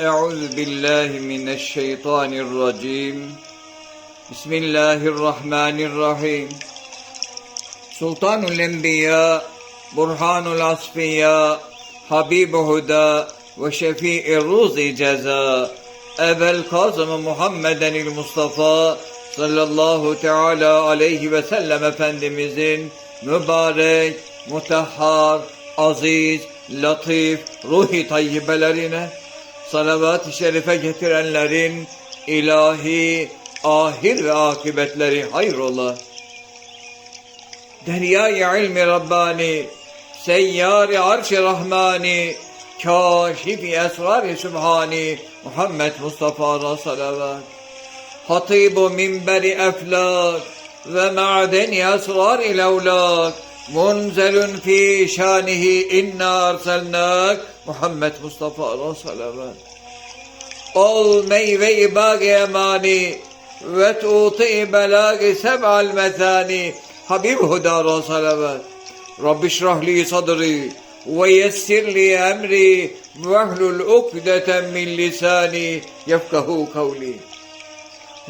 أعوذ بالله من الشيطان الرجيم بسم الله الرحمن الرحيم سلطان الأنبياء برهان الأصفياء حبيب هدى وشفيع الروز جزاء أبا القاسم محمد المصطفى sallallahu teala aleyhi ve sellem Efendimizin mübarek, mutahhar, aziz, latif, ruhi tayyibelerine salavat-ı şerife getirenlerin ilahi ahir ve akıbetleri hayrola. Deryâ-i ilmi Rabbani, seyyâr-i arş-ı Rahmani, kâşif-i esrar-ı Sübhani, Muhammed Mustafa'na salavat. Hatibu minberi eflak ve ma'deni esrar-ı levlak, منزل في شانه إنا أرسلناك محمد مصطفى رسول الله قل مي بي باقي أماني وتوطي بلاقي سبع المثاني حبيب هدى رسول الله صلى رب اشرح لي صدري ويسر لي أمري واهل الأكدة من لساني يفقه قولي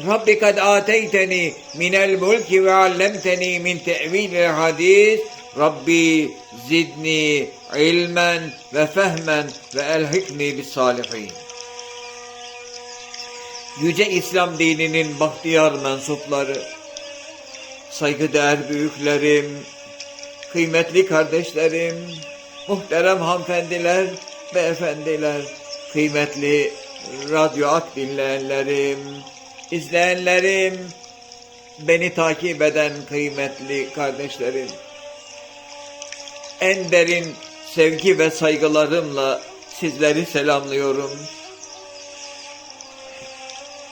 Rabbi kad ateyteni minel mulki ve allemteni min te'vilil hadis. Rabbi zidni ilmen ve fehmen ve elhikni bis salihin. Yüce İslam dininin bahtiyar mensupları, saygıdeğer büyüklerim, kıymetli kardeşlerim, muhterem hanımefendiler, beyefendiler, kıymetli radyo ak dinleyenlerim, izleyenlerim, beni takip eden kıymetli kardeşlerim. En derin sevgi ve saygılarımla sizleri selamlıyorum.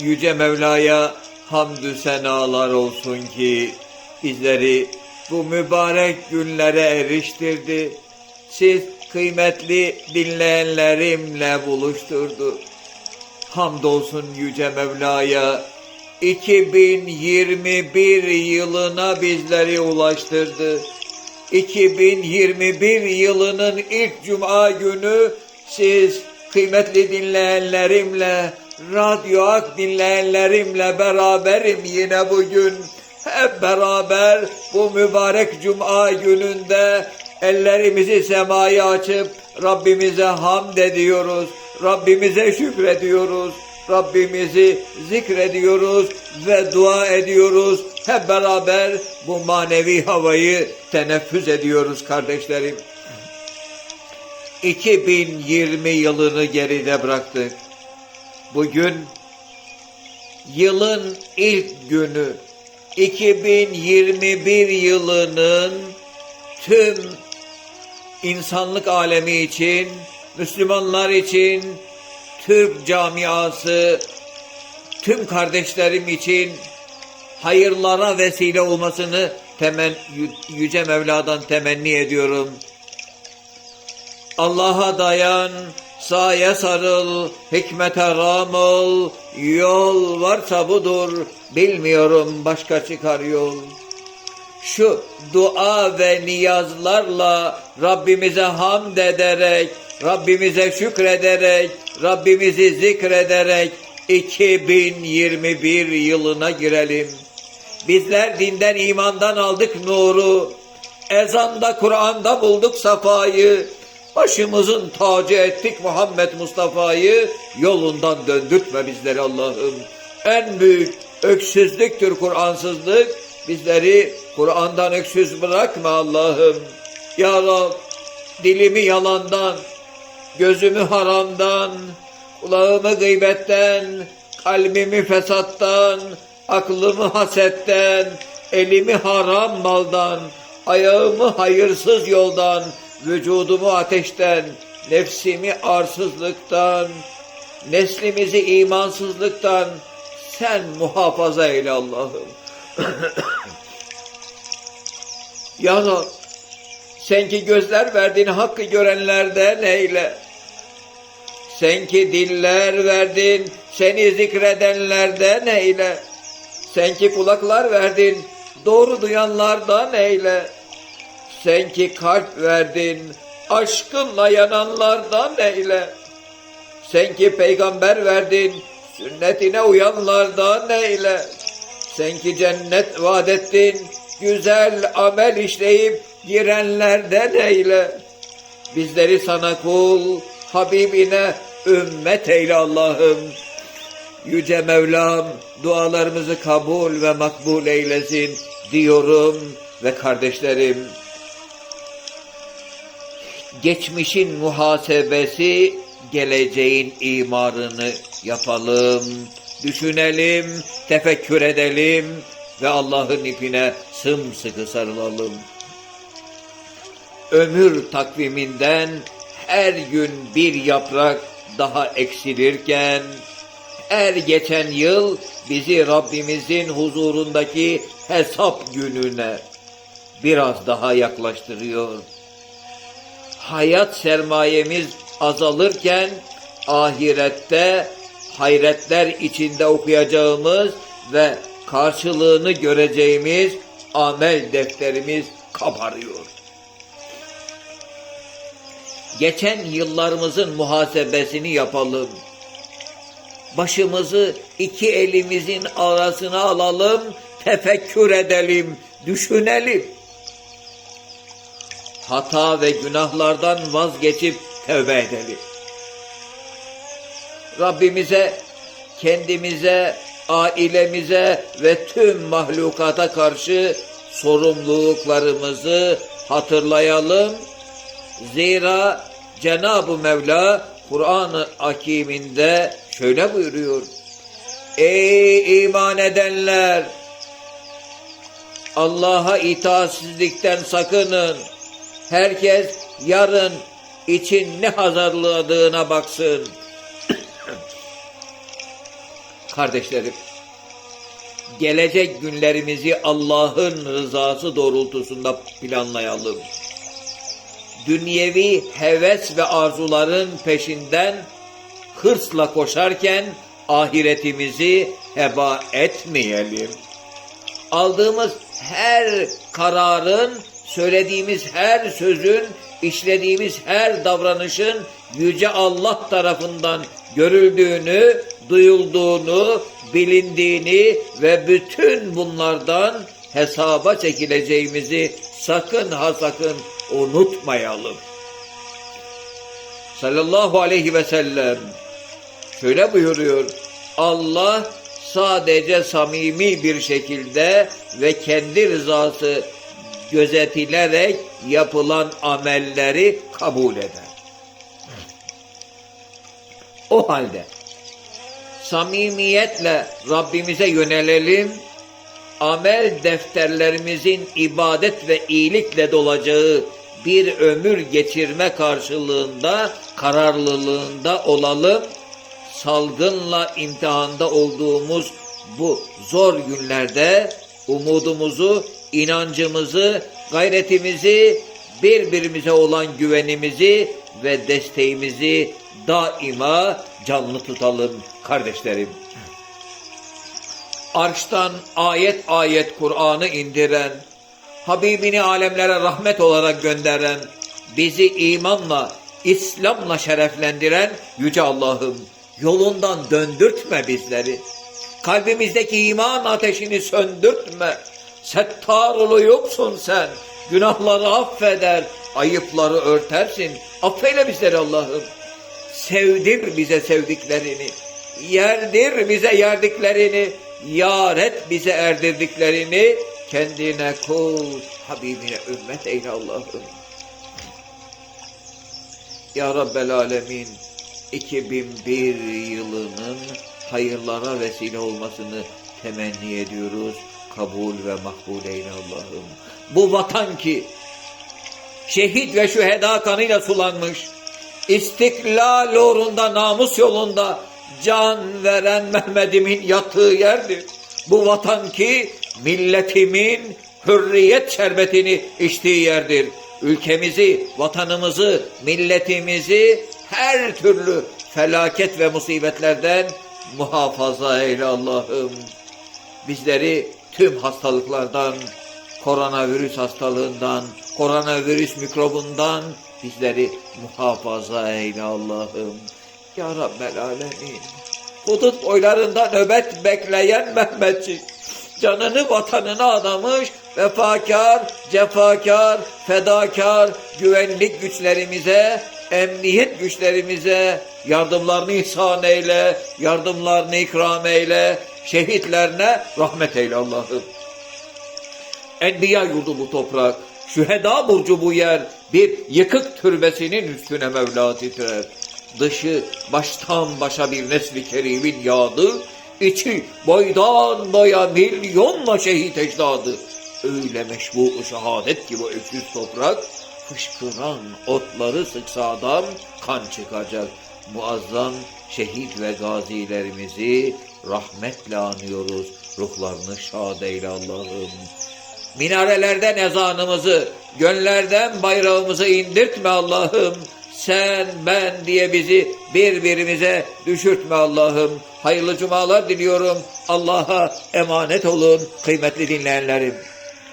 Yüce Mevla'ya hamdü senalar olsun ki bizleri bu mübarek günlere eriştirdi. Siz kıymetli dinleyenlerimle buluşturdu. Hamdolsun Yüce Mevla'ya 2021 yılına bizleri ulaştırdı. 2021 yılının ilk cuma günü siz kıymetli dinleyenlerimle, radyo ak dinleyenlerimle beraberim yine bugün. Hep beraber bu mübarek cuma gününde ellerimizi semaya açıp Rabbimize hamd ediyoruz. Rabbimize şükrediyoruz. Rabbimizi zikrediyoruz ve dua ediyoruz. Hep beraber bu manevi havayı teneffüs ediyoruz kardeşlerim. 2020 yılını geride bıraktık. Bugün yılın ilk günü 2021 yılının tüm insanlık alemi için Müslümanlar için, Türk camiası, tüm kardeşlerim için hayırlara vesile olmasını temen, Yüce Mevla'dan temenni ediyorum. Allah'a dayan, saye sarıl, hikmete ram ol, yol varsa budur, bilmiyorum başka çıkar yol. Şu dua ve niyazlarla Rabbimize hamd ederek, Rabbimize şükrederek, Rabbimizi zikrederek 2021 yılına girelim. Bizler dinden imandan aldık nuru, ezanda Kur'an'da bulduk safayı, başımızın tacı ettik Muhammed Mustafa'yı, yolundan döndürtme bizleri Allah'ım. En büyük öksüzlüktür Kur'ansızlık, bizleri Kur'an'dan öksüz bırakma Allah'ım. Ya Rab, dilimi yalandan, gözümü haramdan, kulağımı gıybetten, kalbimi fesattan, aklımı hasetten, elimi haram maldan, ayağımı hayırsız yoldan, vücudumu ateşten, nefsimi arsızlıktan, neslimizi imansızlıktan sen muhafaza eyle Allah'ım. ya Rab, sen ki gözler verdin hakkı görenlerden eyle. Sen ki diller verdin, seni zikredenlerden eyle. Sen ki kulaklar verdin, doğru duyanlardan eyle. Sen ki kalp verdin, aşkınla yananlardan eyle. Sen ki peygamber verdin, sünnetine uyanlardan eyle. Sen ki cennet vaat ettin, güzel amel işleyip girenlerden eyle. Bizleri sana kul, Habibine ümmet eyle Allah'ım. Yüce Mevlam dualarımızı kabul ve makbul eylesin diyorum ve kardeşlerim. Geçmişin muhasebesi, geleceğin imarını yapalım, düşünelim, tefekkür edelim ve Allah'ın ipine sımsıkı sarılalım. Ömür takviminden her gün bir yaprak daha eksilirken, her geçen yıl bizi Rabbimizin huzurundaki hesap gününe biraz daha yaklaştırıyor. Hayat sermayemiz azalırken ahirette hayretler içinde okuyacağımız ve karşılığını göreceğimiz amel defterimiz kabarıyor. Geçen yıllarımızın muhasebesini yapalım. Başımızı iki elimizin arasına alalım, tefekkür edelim, düşünelim. Hata ve günahlardan vazgeçip tövbe edelim. Rabbimize, kendimize, ailemize ve tüm mahlukata karşı sorumluluklarımızı hatırlayalım. Zira Cenab-ı Mevla Kur'an-ı Hakim'inde şöyle buyuruyor. Ey iman edenler! Allah'a itaatsizlikten sakının. Herkes yarın için ne hazırladığına baksın. Kardeşlerim, gelecek günlerimizi Allah'ın rızası doğrultusunda planlayalım. Dünyevi heves ve arzuların peşinden hırsla koşarken ahiretimizi heba etmeyelim. Aldığımız her kararın, söylediğimiz her sözün, işlediğimiz her davranışın yüce Allah tarafından görüldüğünü, duyulduğunu, bilindiğini ve bütün bunlardan hesaba çekileceğimizi sakın ha sakın unutmayalım. Sallallahu aleyhi ve sellem şöyle buyuruyor. Allah sadece samimi bir şekilde ve kendi rızası gözetilerek yapılan amelleri kabul eder. O halde samimiyetle Rabbimize yönelelim, amel defterlerimizin ibadet ve iyilikle dolacağı bir ömür geçirme karşılığında kararlılığında olalım. Salgınla imtihanda olduğumuz bu zor günlerde umudumuzu, inancımızı, gayretimizi, birbirimize olan güvenimizi ve desteğimizi daima canlı tutalım kardeşlerim. Arştan ayet ayet Kur'an'ı indiren, Habibini alemlere rahmet olarak gönderen, bizi imanla, İslam'la şereflendiren Yüce Allah'ım yolundan döndürtme bizleri. Kalbimizdeki iman ateşini söndürtme. Settar yoksun sen. Günahları affeder, ayıpları örtersin. Affeyle bizleri Allah'ım. Sevdir bize sevdiklerini. Yerdir bize yerdiklerini. Yar et bize erdirdiklerini. Kendine kul, Habibine ümmet eyle Allah'ım. Ya Rabbel Alemin 2001 yılının hayırlara vesile olmasını temenni ediyoruz. Kabul ve makbul eyle Allah'ım. Bu vatan ki şehit ve şüheda kanıyla sulanmış, istiklal uğrunda, namus yolunda can veren Mehmet'imin yattığı yerdir. Bu vatan ki milletimin hürriyet şerbetini içtiği yerdir. Ülkemizi, vatanımızı, milletimizi her türlü felaket ve musibetlerden muhafaza eyle Allah'ım. Bizleri tüm hastalıklardan, koronavirüs hastalığından, koronavirüs mikrobundan bizleri muhafaza eyle Allah'ım. Ya Rabbel Alemin. Hudut boylarında nöbet bekleyen Mehmetçik. Canını vatanına adamış, vefakar, cefakar, fedakar, güvenlik güçlerimize, emniyet güçlerimize yardımlarını ihsan eyle, yardımlarını ikram eyle, şehitlerine rahmet eyle Allah'ım. Enbiya yurdu bu toprak, şüheda burcu bu yer, bir yıkık türbesinin üstüne Mevla titrer. Dışı baştan başa bir nesli kerimin yağdı, içi boydan boya milyonla şehit ecdadı. Öyle meşbu şehadet ki bu öksüz toprak, fışkıran otları sıksadan kan çıkacak. Muazzam şehit ve gazilerimizi rahmetle anıyoruz. Ruhlarını şad eyle Allah'ım. Minarelerden ezanımızı, gönlerden bayrağımızı indirtme Allah'ım. Sen, ben diye bizi birbirimize düşürtme Allah'ım. Hayırlı cumalar diliyorum. Allah'a emanet olun kıymetli dinleyenlerim.